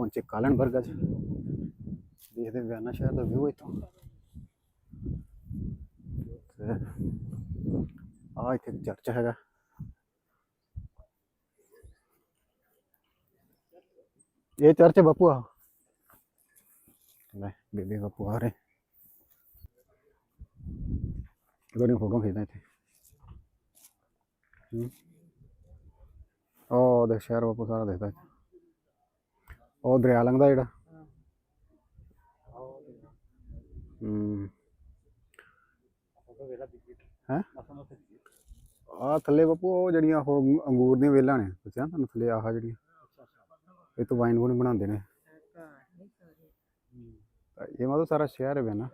ਪਹੁੰਚੇ ਕਾਲਨਬਰਗ ਅੱਜ ਦੇਖਦੇ ਵਿਆਨਾ ਸ਼ਹਿਰ ਦਾ ਵਿਊ ਇੱਥੋਂ। ਆ ਇੱਥੇ ਚਰਚ ਹੈਗਾ। ਇਹ ਚਰਚ ਬਾਪੂ ਆ ਲੈ, ਬੇਬੇ ਬਾਪੂ ਆ ਰਹੇ। ਇਹਦੀ ਫੋਟੋ ਖਿੱਚਦਾ ਇੱਥੇ। ਹੂੰ। ਉਹ ਦੇ ਸ਼ਹਿਰ ਬਾਪੂ ਸਾਰਾ ਦੇਖਦਾ ਇੱਥੇ। ਉਹ ਦਰਿਆ ਲੰਘਦਾ ਜਿਹੜਾ। ਹੂੰ। ਹੈ। ਆ ਥੱਲੇ ਬਾਪੂ ਉਹ ਜਿਹੜੀਆਂ ਉਹ ਅੰਗੂਰ ਦੀਆਂ ਵੇਲਾਂ ਨੇ ਪੁੱਛਿਆ ਤੁਹਾਨੂੰ ਥੱਲੇ ਆਹ ਜਿਹੜੀਆਂ? ਇਹ ਤੋਂ ਵਾਈਨ ਵੂਨ ਬਣਾਉਂਦੇ ਨੇ। ਇਹ ਮਤਲਬ ਸਾਰਾ ਸ਼ਹਿਰ ਹੈ ਨਾ।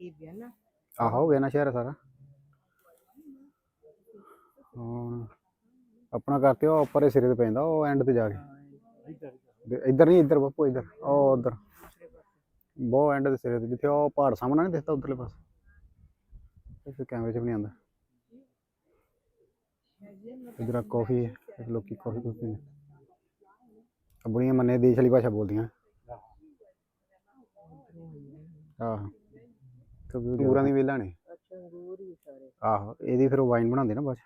ਇਹ ਬਿਆਨਾ ਆਹੋ ਵੇਨਾ ਸ਼ਹਿਰ ਹੈ ਸਾਰਾ। ਹੁਣ ਆਪਣਾ ਕਰਤੇ ਉਹ ਉੱਪਰ ਸਿਰੇ ਤੇ ਪੈਂਦਾ ਉਹ ਐਂਡ ਤੇ ਜਾ ਕੇ। ਇੱਧਰ ਨਹੀਂ, ਇੱਧਰ ਬਾਪੂ, ਇੱਧਰ। ਉਹ ਉੱਧਰ। ਬਹੁਤ ਐਂਡ ਦੇ ਸਿਰੇ ਤੇ, ਜਿੱਥੇ ਉਹ ਪਹਾੜ ਸਾਹਮਣੇ ਨਹੀਂ ਦਿਖਦਾ ਉਧਰਲੇ ਪਾਸੇ। ਇਸ ਕੈਮਰੇ 'ਚ ਵੀ ਨਹੀਂ ਆਉਂਦਾ। ਇੱਧਰ ਕਾਫੀ ਹੈ ਲੋਕੀ ਕਾਫੀ ਪੀਂਦੇ ਨੇ। ਬੁੜੀਆਂ ਮੰਨੇ ਦੇਸ਼ ਵਾਲੀ ਭਾਸ਼ਾ ਬੋਲਦੀਆਂ। ਆਹ। ਅੰਗੂਰਾਂ ਦੀ ਵੇਲਾਂ ਨੇ। ਆਹੋ, ਇਹਦੀ ਫਿਰ ਉਹ ਵਾਈਨ ਬਣਾਉਂਦੇ ਨਾ ਬਾਅਦ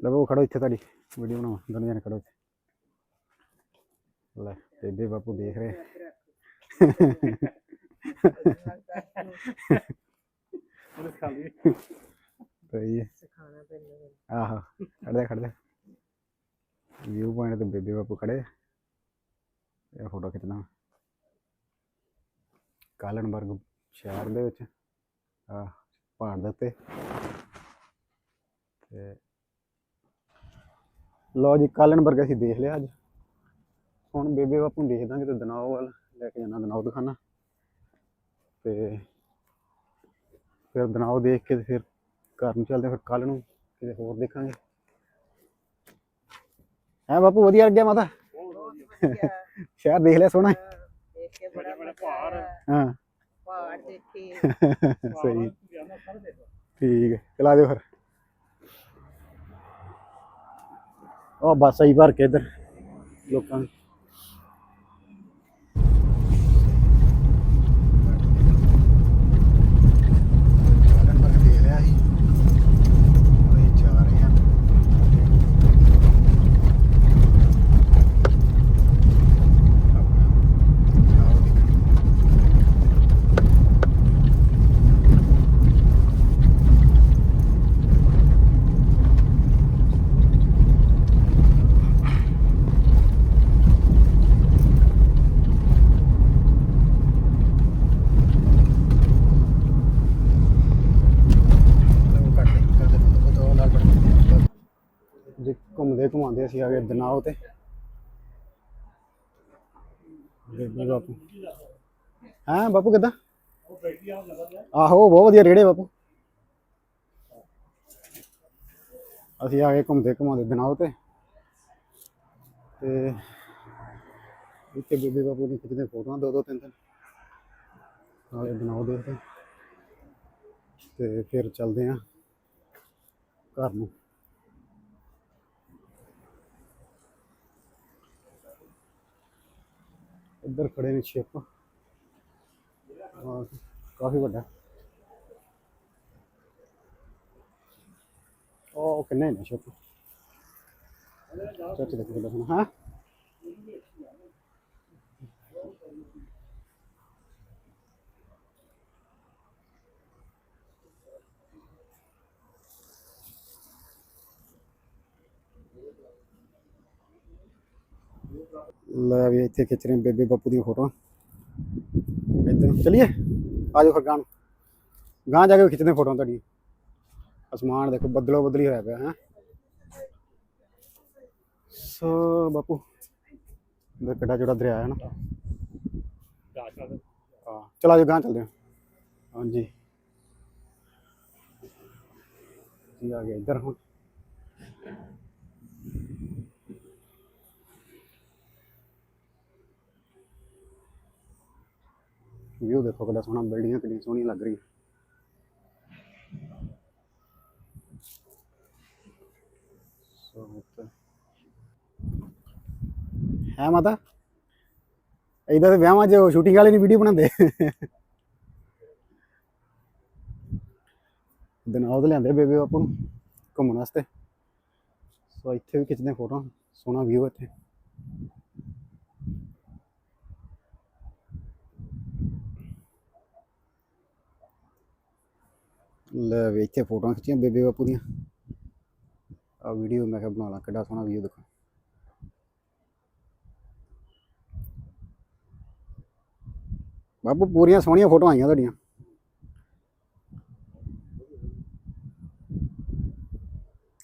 ਲਵੋ, ਖੜੋ ਇੱਥੇ ਤੁਹਾਡੀ। ਵੀਡੀਓ ਬਣਾਓ, ਦੋਨੇ ਜਣੇ ਖੜੋ ਇੱਥੇ। ਲੈ ਬੇਬੇ ਬਾਪੂ ਦੇਖ ਰਹੇ ਸਹੀ ਹੈ ਸਿਖਾਣਾ ਪੈਂਦਾ ਆਹੋ ਖੜਦੇ ਖੜਦੇ ਵਿਊ ਪੁਆਇੰਟ ਤੇ ਬੇਬੇ ਬਾਪੂ ਖੜੇ ਇਹ ਫੋਟੋ ਖਿੱਚਣਾ ਕਾਲਨਬਰਗ ਸ਼ਹਿਰ ਦੇ ਵਿੱਚ ਆ ਪਹਾੜ ਦੇ ਉੱਤੇ ਤੇ ਲੋ ਜੀ ਕਾਲਨਬਰਗ ਅਸੀਂ ਦੇਖ ਲਿਆ ਅੱਜ ਹੁਣ ਬੇਬੇ ਬਾਪੂ ਨੂੰ ਦੇਖਦਾ ਕਿਤੇ ਦਨਾਓ ਵੱਲ, ਲੈ ਕੇ ਜਾਣਾ ਦਨਾਓ ਦਿਖਾਣਾ ਤੇ ਫਿਰ ਦਨਾਓ ਦੇਖ ਕੇ ਤੇ ਫਿਰ ਘਰ ਨੂੰ ਚੱਲਦੇ ਫਿਰ ਕੱਲ ਨੂੰ ਕਿਤੇ ਹੋਰ ਦੇਖਾਂਗੇ। ਹੈ ਬਾਪੂ, ਵਧੀਆ ਲੱਗਿਆ ਮਾਤਾ? ਸ਼ਹਿਰ ਦੇਖ ਲਿਆ ਸੋਹਣਾ। ਦੇਖ ਕੇ ਬੜਾ ਮਜ਼ਾ ਹਾਂ। ਪਹਾੜ ਦੇਖੇ ਸਹੀ। ਠੀਕ ਹੈ, ਚਲਾ ਦਿਓ ਫਿਰ। ਉਹ ਬੱਸ ਆਈ ਭਰ ਕੇ ਇਧਰ, ਲੋਕਾਂ ਨੂੰ ਦੇ ਰਿਹਾ ਸੀ ਉਹ ਜਾ ਰਹੇ ਹਨ ਜੇ ਘੁਮਾਉਂਦੇ ਅਸੀਂ ਆ ਗਏ ਦਨਾਓ ਤੇ। ਬੇਬੀ ਬਾਪੂ। ਹਾਂ ਬਾਪੂ ਕਿੱਦਾਂ? ਆਹੋ, ਬਹੁਤ ਵਧੀਆ ਰੇੜੇ ਬਾਪੂ। ਅਸੀਂ ਆ ਗਏ ਘੁੰਮਦੇ ਘੁਮਾਉਂਦੇ ਦਨਾਓ ਤੇ। ਤੇ ਇੱਥੇ ਬੇਬੀ ਬਾਪੂ ਦੀ ਖਿੱਚਦੇ ਫੋਟੋਆਂ ਦੋ ਦੋ ਤਿੰਨ ਤਿੰਨ ਨਾਲੇ ਦਨਾਓ ਦੇਖਦੇ। ਤੇ ਫਿਰ ਚੱਲਦੇ ਆ ਘਰ ਨੂੰ। ਇੱਧਰ ਖੜੇ ਨੇ ਸ਼ਿਪ। ਕਾਫੀ ਵੱਡਾ। ਉਹ ਕਿੰਨੇ ਨੇ ਸ਼ਿਪ? ਚੱਚ ਦੇ ਕਿੰਨੇ ਹਾਂ? ਲੈ ਵੀ ਇੱਥੇ ਖਿੱਚ ਰਹੇ ਬੇਬੇ ਬਾਪੂ ਦੀਆਂ ਫੋਟੋਆਂ। ਇੱਧਰ ਚਲਿਏ? ਆ ਫਿਰ ਗਾਂ ਗਾਂ ਜਾ ਕੇ ਖਿੱਚਦੇ ਫੋਟੋਆਂ ਤੁਹਾਡੀ ਅਸਮਾਨ ਦੇਖੋ, ਬੱਦਲੋ ਬੱਦਲੀ ਹੋਇਆ ਪਿਆ, ਹੈ। ਸੋ ਬਾਪੂ ਇਹ ਕਿੱਡਾ ਜਿਹੜਾ ਦਰਿਆ ਹੈ ਨਾ। ਹਾਂ, ਚਲਾ ਜਾਓ ਗਾਂ ਚੱਲਦੇ ਹਾਂ। ਹਾਂਜੀ। ਜੀ ਆ ਗਿਆ ਇੱਧਰ ਹੁਣ। ਵਿਊ ਦੇਖੋ ਕਿੰਨਾ ਸੋਹਣਾ ਬਿਲਡਿੰਗਾਂ ਕਿੰਨੀ ਸੋਹਣੀ ਲੱਗ ਰਹੀ ਹੈ ਮਾਤਾ? ਇਦਾਂ ਦੇ ਵਿਆਹਾਂ 'ਚ ਸ਼ੂਟਿੰਗ ਵਾਲੇ ਨਹੀਂ ਵੀਡੀਓ ਬਣਾਉਂਦੇ। ਦਿਨ ਲਿਆਂਦੇ ਬੇਬੇ ਬਾਪੂ ਨੂੰ ਘੁੰਮਣ ਵਾਸਤੇ। ਸੋ ਇੱਥੇ ਵੀ ਖਿੱਚਦੇ ਫੋਟੋ ਸੋਹਣਾ ਵਿਊ ਇੱਥੇ। ਲੈ ਵੀ ਇੱਥੇ ਫੋਟੋਆਂ ਖਿੱਚੀਆਂ ਬੇਬੇ ਬਾਪੂ ਦੀਆਂ। ਆ ਵੀਡੀਓ ਮੈਂ ਕਿਹਾ ਬਣਾ ਲਾਂ, ਕਿੱਡਾ ਸੋਹਣਾ ਵੀਊ ਦੇਖੋ। ਬਾਪੂ, ਪੂਰੀਆਂ ਸੋਹਣੀਆਂ ਫੋਟੋਆਂ ਆਈਆਂ ਤੁਹਾਡੀਆਂ।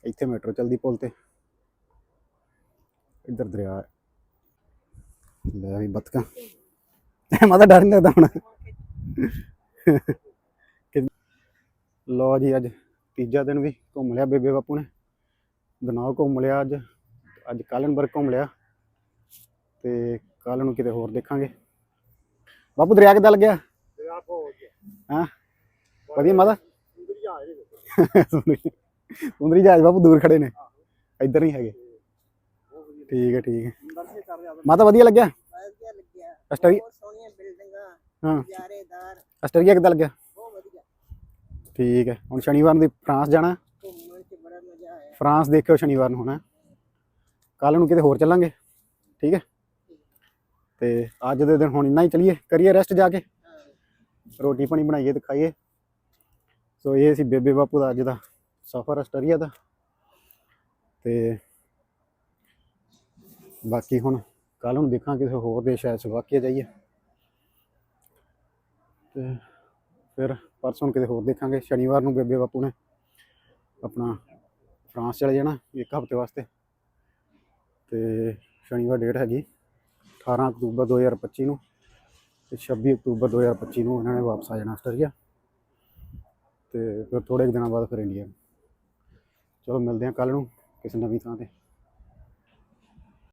ਇੱਥੇ ਮੈਟਰੋ ਚੱਲਦੀ ਪੁਲ ਤੇ। ਇੱਧਰ ਦਰਿਆ ਲੈ ਵੀ ਬਤਕਾਂ। ਮਾਤਾ ਡਰ ਨਹੀਂ ਲੱਗਦਾ ਹੁਣ। ਲਓ ਜੀ ਅੱਜ ਤੀਜਾ ਦਿਨ ਵੀ ਘੁੰਮ ਲਿਆ ਬੇਬੇ ਬਾਪੂ ਨੇ। ਦਨਾਓ ਘੁੰਮ ਲਿਆ ਅੱਜ। ਅੱਜ ਕਾਲਨਬਰਗ ਘੁੰਮ ਲਿਆ। ਤੇ ਕੱਲ ਨੂੰ ਕਿਤੇ ਹੋਰ ਦੇਖਾਂਗੇ। ਬਾਪੂ ਦਰਿਆ ਕਿੱਦਾਂ ਲੱਗਿਆ? ਹਾਂ। ਵਧੀਆ ਮਾਤਾ? ਸੁੰਦਰੀ ਜਹਾਜ਼ ਬਾਪੂ ਦੂਰ ਖੜੇ ਨੇ। ਇੱਧਰ ਨਹੀਂ ਹੈਗੇ। ਠੀਕ ਹੈ ਠੀਕ ਹੈ। ਮਾਤਾ ਵਧੀਆ ਲੱਗਿਆ? ਵਧੀਆ ਲੱਗਿਆ। ਅਸਟਰੀ ਬਹੁਤ ਸੋਹਣੀਆਂ ਬਿਲਡਿੰਗਾਂ। ਹਾਂ। ਨਜ਼ਾਰੇਦਾਰ ਆਸਟ੍ਰੇਲੀਆ ਕਿੱਦਾਂ ਲੱਗਿਆ? ਠੀਕ ਹੈ। ਹੁਣ ਸ਼ਨੀਵਾਰ ਨੂੰ ਫਰਾਂਸ ਜਾਣਾ ਘੁੰਮਣ 'ਚ ਬੜਾ ਮਜ਼ਾ ਆਇਆ। ਫਰਾਂਸ ਦੇਖਿਓ ਸ਼ਨੀਵਾਰ ਨੂੰ ਹੋਣਾ ਕੱਲ ਨੂੰ ਕਿਤੇ ਹੋਰ ਚੱਲਾਂਗੇ। ਠੀਕ ਹੈ। ਤੇ ਅੱਜ ਦੇ ਦਿਨ ਹੁਣ ਇੰਨਾ ਹੀ ਚਲੀਏ। ਕਰੀਏ ਰੈਸਟ ਜਾ ਕੇ। ਰੋਟੀ ਪਾਣੀ ਬਣਾਈਏ ਤੇ ਖਾਈਏ। ਸੋ ਇਹ ਸੀ ਬੇਬੇ ਬਾਪੂ ਦਾ ਅੱਜ ਦਾ ਸਫ਼ਰ ਆਸਟ੍ਰੇਲੀਆ ਦਾ ਤੇ ਬਾਕੀ ਹੁਣ ਕੱਲ ਨੂੰ ਦੇਖਾਂ ਕਿਸੇ ਹੋਰ ਦੇ ਸ਼ਾਇਦ ਸਵਾਕੀਆ ਜਾਈਏ। ਤੇ ਫਿਰ ਪਰਸੋਂ ਨੂੰ ਕਿਤੇ ਹੋਰ ਦੇਖਾਂਗੇ, ਸ਼ਨੀਵਾਰ ਨੂੰ ਬੇਬੇ ਬਾਪੂ ਨੇ ਆਪਣਾ ਫਰਾਂਸ ਚਲੇ ਜਾਣਾ ਇੱਕ ਹਫ਼ਤੇ ਵਾਸਤੇ। ਤੇ ਸ਼ਨੀਵਾਰ ਡੇਟ ਹੈਗੀ 18 ਅਕਤੂਬਰ 2025 ਨੂੰ ਤੇ 26 ਅਕਤੂਬਰ 2025 ਨੂੰ ਇਹਨਾਂ ਨੇ ਵਾਪਸ ਆ ਜਾਣਾ ਆਸਟ੍ਰੇਲੀਆ। ਤੇ ਫਿਰ ਥੋੜੇ ਦਿਨਾਂ ਬਾਅਦ ਫਿਰ ਇੰਡੀਆ ਚਲੋ ਮਿਲਦੇ ਹਾਂ ਕੱਲ ਨੂੰ ਕਿਸੇ ਨਵੀਂ ਥਾਂ ਤੇ।